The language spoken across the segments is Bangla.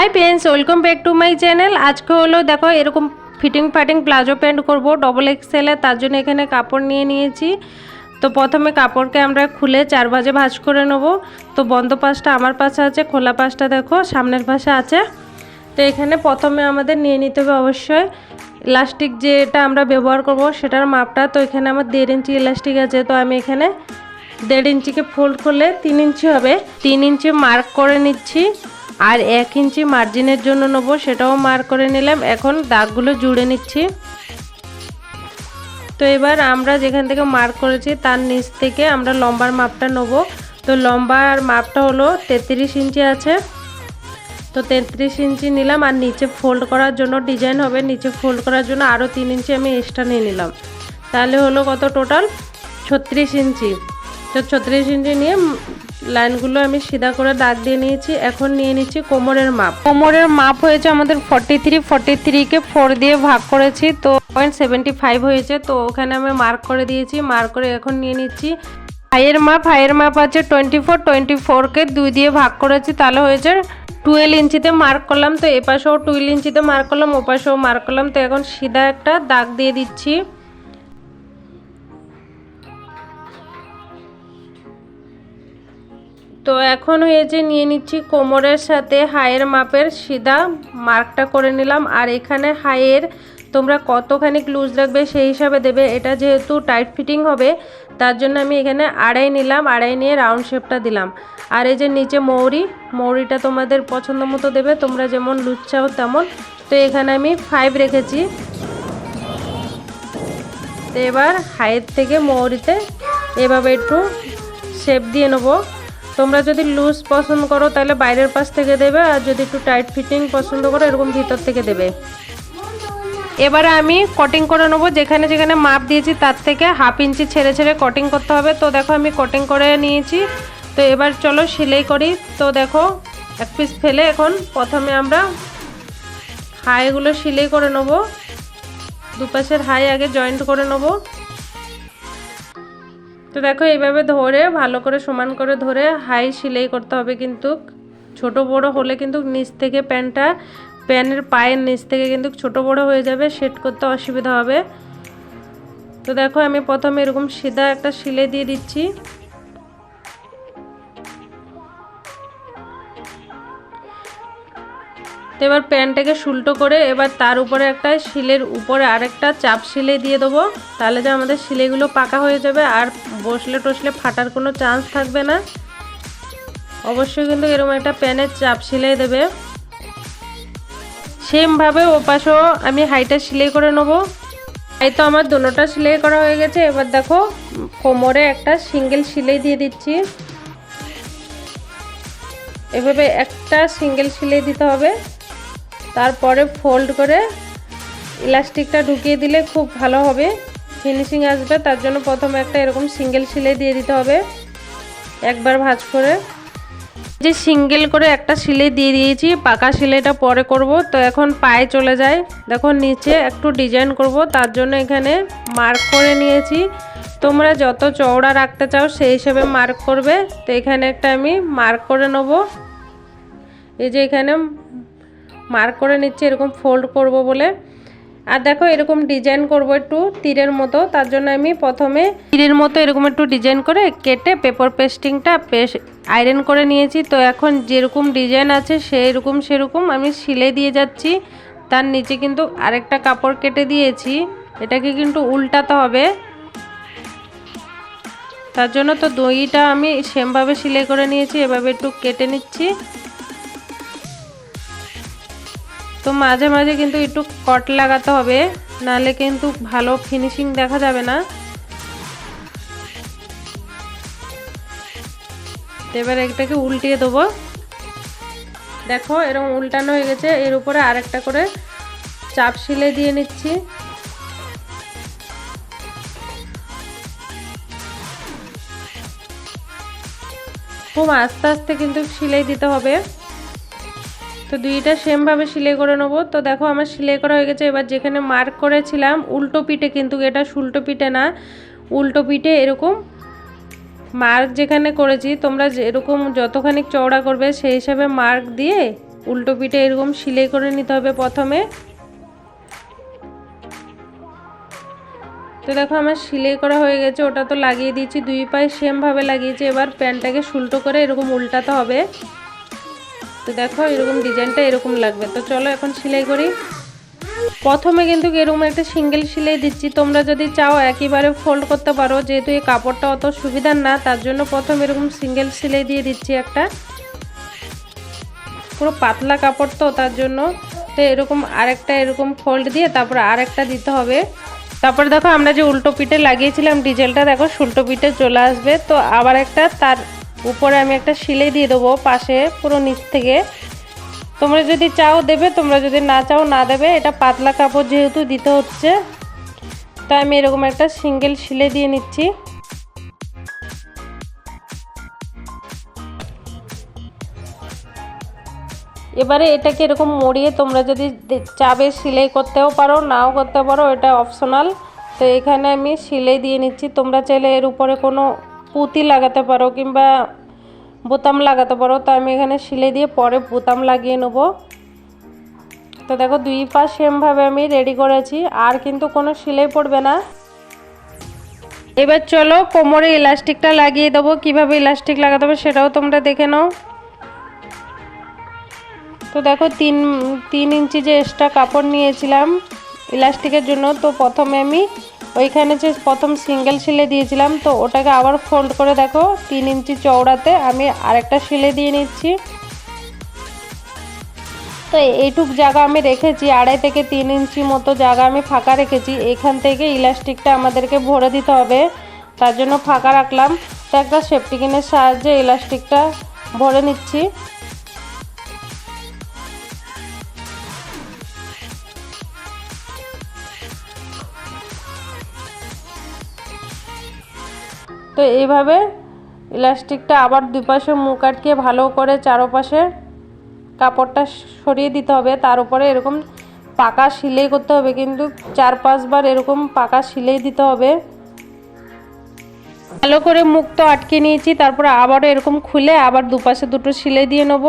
Hi friends welcome back to my channel আজকে হলো দেখো এরকম ফিটিং ফাটিং প্লাজো প্যান্ট করব ডবল এক্সেলে তার জন্য এখানে কাপড় নিয়ে নিয়েছি। তো প্রথমে কাপড়কে আমরা খুলে চার ভাজে ভাঁজ করে নেব। তো বন্ধ পাশটা আমার পাশে আছে, খোলা পাশটা দেখো, সামনের পাশে আছে। তো এখানে প্রথমে আমাদের নিয়ে নিতে হবে অবশ্যই ইলাস্টিক যেটা আমরা ব্যবহার করব, সেটার মাপটা। তো এখানে আমার দেড় ইঞ্চি ইলাস্টিক আছে, তো আমি এখানে দেড় ইঞ্চিকে ফোল্ড করলে তিন ইঞ্চি হবে। তিন ইঞ্চি মার্ক করে নিচ্ছি। আর এক ইঞ্চি মার্জিনের জন্য নেব, সেটাও মার্ক করে নিলাম। এখন দাগগুলো জুড়ে নিচ্ছি। তো এবার আমরা যেখান থেকে মার্ক করেছি, তার নিচ থেকে আমরা লম্বার মাপটা নেব। তো লম্বার মাপটা হলো তেত্রিশ ইঞ্চি আছে। তো তেত্রিশ ইঞ্চি নিলাম, আর নিচে ফোল্ড করার জন্য ডিজাইন হবে। নিচে ফোল্ড করার জন্য আরও তিন ইঞ্চি আমি এক্সট্রা নিয়ে নিলাম। তাহলে হলো কত টোটাল? ছত্রিশ ইঞ্চি। তো ছত্রিশ ইঞ্চি নিয়ে লাইনগুলো আমি সিধা করে দাগ দিয়ে নিয়েছি। এখন নিয়ে নিচ্ছি কোমরের মাপ। কোমরের মাপ হয়েছে আমাদের ফর্টি থ্রি ফর্টি থ্রিকে ফোর দিয়ে ভাগ করেছি, তো পয়েন্ট সেভেন্টি ফাইভ হয়েছে, তো ওখানে আমি মার্ক করে দিয়েছি মার্ক করে এখন নিয়ে নিচ্ছি। হাইয়ের মাপ হাইয়ের মাপ আছে টোয়েন্টি ফোর টোয়েন্টি ফোরকে দুই দিয়ে ভাগ করেছি, তাহলে হয়েছে টুয়েলভ ইঞ্চিতে মার্ক করলাম, তো এপাশেও টুয়েলভ ইঞ্চিতে মার্ক করলাম, ওপাশেও মার্ক করলাম, তো এখন সিধা একটা দাগ দিয়ে দিচ্ছি। তো এখন হয়েছে নিয়ে নিচ্ছি কোমরের সাথে হাইয়ের মাপের সিধা, মার্কটা করে নিলাম। আর এখানে হাইয়ের তোমরা কতখানি লুজ রাখবে সেই হিসাবে দেবে। এটা যেহেতু টাইট ফিটিং হবে, তার জন্য আমি এখানে আড়াই নিলাম, আড়াই নিয়ে রাউন্ড শেপটা দিলাম। আর এই যে নিচে মৌরি, মৌরিটা তোমাদের পছন্দ মতো দেবে, তোমরা যেমন লুজ চাও তেমন। তো এখানে আমি ফাইভ রেখেছি। তো এবার হাইয়ের থেকে মৌরিতে এভাবে একটু শেপ দিয়ে নেব। তোমরা যদি লুজ পছন্দ করো, তাহলে বাইরের পাশ থেকে দেবে, আর যদি একটু টাইট ফিটিং পছন্দ করো, এরকম ভিতর থেকে দেবে। এবারে আমি কটিং করে নেব, যেখানে যেখানে মাপ দিয়েছি, তার থেকে হাফ ইঞ্চি ছেড়ে ছেড়ে কটিং করতে হবে। তো দেখো, আমি কটিং করে নিয়েছি। তো এবার চলো সেলাই করি। তো দেখো, এক পিস ফেলে এখন প্রথমে আমরা হাইগুলো সেলাই করে নেব। দুপাশের হাই আগে জয়েন্ট করে নেব। তো দেখো এইভাবে ধরে, ভালো করে সমান করে ধরে, হাই সেলাই করতে হবে কিন্তু। ছোট বড় হলে কিন্তু নিচ থেকে প্যান্টটা প্যানের পায়ের নিচ থেকে কিন্তু ছোট বড় হয়ে যাবে, সেট করতে অসুবিধা হবে। তো দেখো আমি প্রথমে এরকম সিধা একটা সিলাই দিয়ে দিচ্ছি। তো এবার প্যানটাকে সুল্টো করে এবার তার উপরে একটা শিলের উপরে আরেকটা চাপ শিলে দিয়ে দেবো। তাহলে যে আমাদের সিলাইগুলো পাকা হয়ে যাবে আর বসলে টসলে ফাটার কোনো চান্স থাকবে না। অবশ্যই কিন্তু এরকম একটা প্যানের চাপ সিলাই দেবে। সেমভাবে ওপাশেও আমি হাইটা সেলাই করে নেব। এই তো আমার দুটোটা সিলাই করা হয়ে গেছে। এবার দেখো, কোমরে একটা সিঙ্গেল সেলাই দিয়ে দিচ্ছি। এভাবে একটা সিঙ্গেল সেলাই দিতে হবে। তারপরে ফোল্ড করে ইলাস্টিকটা ঢুকিয়ে দিলে খুব ভালো হবে। ফিনিশিং আসবে, তার জন্য প্রথমে একটা এরকম সিঙ্গেল সিলাই দিয়ে দিতে হবে। একবার ভাঁজ করে। যে সিঙ্গেল করে একটা সিলাই দিয়ে দিয়েছি, পাকা সিলাইটা পরে করব। তো এখন পায়ে চলে যায় দেখো নিচে একটু ডিজাইন করব, তার জন্য এখানে মার্ক করে নিয়েছি। তোমরা যত চওড়া রাখতে চাও, সেই হিসেবে মার্ক করবে। তো এখানে একটা আমি মার্ক করে নেব। এই যে এখানে মার্ক করে নিচ্ছি, এরকম ফোল্ড করব বলে। আর দেখো, এরকম ডিজাইন করব একটু তীরের মতো, তার জন্য আমি প্রথমে তীরের মতো এরকম একটু ডিজাইন করে কেটে পেপার পেস্টিংটা পেস্ট আয়রন করে নিয়েছি। তো এখন যেরকম ডিজাইন আছে সেই রকম সেরকম আমি সিলাই দিয়ে যাচ্ছি। তার নিচে কিন্তু আরেকটা কাপড় কেটে দিয়েছি। এটাকে কিন্তু উল্টাতে হবে। তার জন্য তো দইটা আমি সেমভাবে সিলাই করে নিয়েছি, এভাবে একটু কেটে নিচ্ছি। তো মাঝে মাঝে কিন্তু একটু কট লাগাতে হবে, নাহলে কিন্তু ভালো ফিনিশিং দেখা যাবে না। এবার এটাকে উল্টিয়ে দেবো। দেখো এরকম উল্টানো হয়ে গেছে, এর উপরে আরেকটা করে চাপ সিলে দিয়ে নিচ্ছি। খুব আস্তে আস্তে কিন্তু সিলাই দিতে হবে। তো দুইটা সেমভাবে সেলাই করে নেব। তো দেখো আমার সেলাই করা হয়ে গেছে। এবার যেখানে মার্ক করেছিলাম, উল্টো পিঠে কিন্তু এটা সুল্টো পিঠে না, উল্টো পিঠে এরকম মার্ক যেখানে করেছি, তোমরা যেরকম যতখানি চওড়া করবে, সেই হিসাবে মার্ক দিয়ে উল্টো পিঠে এরকম সিলাই করে নিতে হবে প্রথমে। তো দেখো আমার সিলাই করা হয়ে গেছে, ওটা তো লাগিয়ে দিয়েছি, দুই পায়ে সেমভাবে লাগিয়েছি। এবার প্যান্টটাকে সুলটো করে এরকম উল্টাতে হবে। তো দেখো, এরকম ডিজাইনটা এরকম লাগবে। তো চলো এখন সেলাই করি। প্রথমে কিন্তু এরকম একটা সিঙ্গেল সেলাই দিচ্ছি। তোমরা যদি চাও একেবারে ফোল্ড করতে পারো, যেহেতু এই কাপড়টা অত সুবিধার না, তার জন্য প্রথম এরকম সিঙ্গেল সেলাই দিয়ে দিচ্ছি একটা। পুরো পাতলা কাপড় তো, তার জন্য তো এরকম আরেকটা এরকম ফোল্ড দিয়ে তারপর আরেকটা দিতে হবে। তারপর দেখো, আমরা যে উল্টো পিঠে লাগিয়েছিলাম ডিজেলটা, দেখো, উল্টো পিঠে চলে আসবে। তো আবার একটা তার উপরে আমি একটা সিলাই দিয়ে দেবো, পাশে পুরো নিচ থেকে। তোমরা যদি চাও দেবে, তোমরা যদি না চাও না দেবে। এটা পাতলা কাপড় যেহেতু দিতে হচ্ছে, তাই আমি এরকম একটা সিঙ্গেল সিলে দিয়ে নিচ্ছি। এবারে এটাকে এরকম মরিয়ে তোমরা যদি চাবে সিলাই করতেও পারো, নাও করতে পারো, এটা অপশনাল। তো এখানে আমি সেলাই দিয়ে নিচ্ছি। তোমরা চাইলে এর উপরে কোনো পুঁতি লাগাতে পারো কিংবা বোতাম লাগাতে পারো, তো আমি এখানে সেলাই দিয়ে পরে বোতাম লাগিয়ে নেব। তো দেখো দুই পাশ সেমভাবে আমি রেডি করেছি, আর কিন্তু কোনো সেলাই পড়বে না। এবার চলো কোমরে ইলাস্টিকটা লাগিয়ে দেবো, কীভাবে ইলাস্টিক লাগাতে হবে সেটাও তোমরা দেখে নাও। তো দেখো তিন তিন ইঞ্চি যে এক্সট্রা কাপড় নিয়েছিলাম ইলাস্টিকের জন্য, তো প্রথমে আমি ওইখানে যে প্রথম সিঙ্গেল সিলে দিয়েছিলাম, তো ওটাকে আবার ফোল্ড করে দেখো, তিন ইঞ্চি চওড়াতে আমি আরেকটা সিলে দিয়ে নিচ্ছি। তো এইটুক জায়গা আমি রেখেছি, আড়াই থেকে তিন ইঞ্চি মতো জায়গা আমি ফাঁকা রেখেছি। এখান থেকে ইলাস্টিকটা আমাদেরকে ভরে দিতে হবে, তার জন্য ফাঁকা রাখলাম। তো একটা সেফটিকিনের সাহায্যে ইলাস্টিকটা ভরে নিচ্ছি। তো এইভাবে ইলাস্টিকটা আবার দুপাশে মুখ আটকে ভালো করে চারোপাশে কাপড়টা সরিয়ে দিতে হবে। তার উপরে এরকম পাকা সিলাই করতে হবে কিন্তু চার পাঁচবার এরকম পাকা সিলাই দিতে হবে। ভালো করে মুখ তো আটকে নিয়েছি, তারপরে আবারও এরকম খুলে আবার দুপাশে দুটো সিলাই দিয়ে নেব।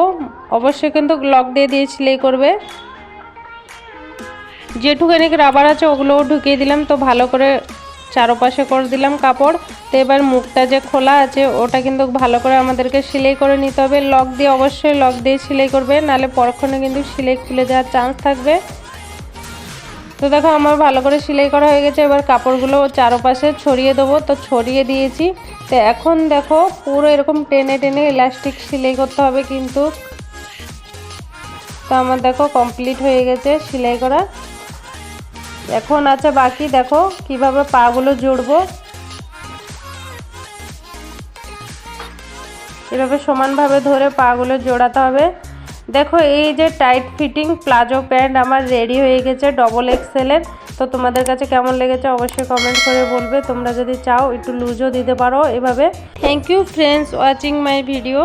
অবশ্যই কিন্তু লক দিয়ে দিয়ে সিলাই করবে। যেটুখানি রাবার আছে ওগুলোও ঢুকিয়ে দিলাম, তো ভালো করে চারোপাশে করে দিলাম কাপড়। তো এবার মুখটা যে খোলা আছে, ওটা কিন্তু ভালো করে আমাদেরকে সেলাই করে নিতে হবে। লক দিয়ে অবশ্যই লক দিয়ে সেলাই করবে, নাহলে পরক্ষণে কিন্তু সেলাই খুলে যাওয়ার চান্স থাকবে। তো দেখো, আমার ভালো করে সেলাই করা হয়ে গেছে। এবার কাপড়গুলো চারোপাশে ছড়িয়ে দেবো। তো ছড়িয়ে দিয়েছি। তো এখন দেখো, পুরো এরকম টেনে টেনে ইলাস্টিক সেলাই করতে হবে কিন্তু। তো আমার দেখো কমপ্লিট হয়ে গেছে সেলাই করা। এখন আছে বাকি দেখো কীভাবে পাগুলো জুড়বো। এভাবে সমানভাবে ধরে পাগুলো জোড়াতে হবে। দেখো, এই যে টাইট ফিটিং প্লাজো প্যান্ট আমার রেডি হয়ে গেছে ডবল এক্সেলের তো তোমাদের কাছে কেমন লেগেছে অবশ্যই কমেন্ট করে বলবে। তোমরা যদি চাও, একটু লুজও দিতে পারো এভাবে। Thank you friends watching my video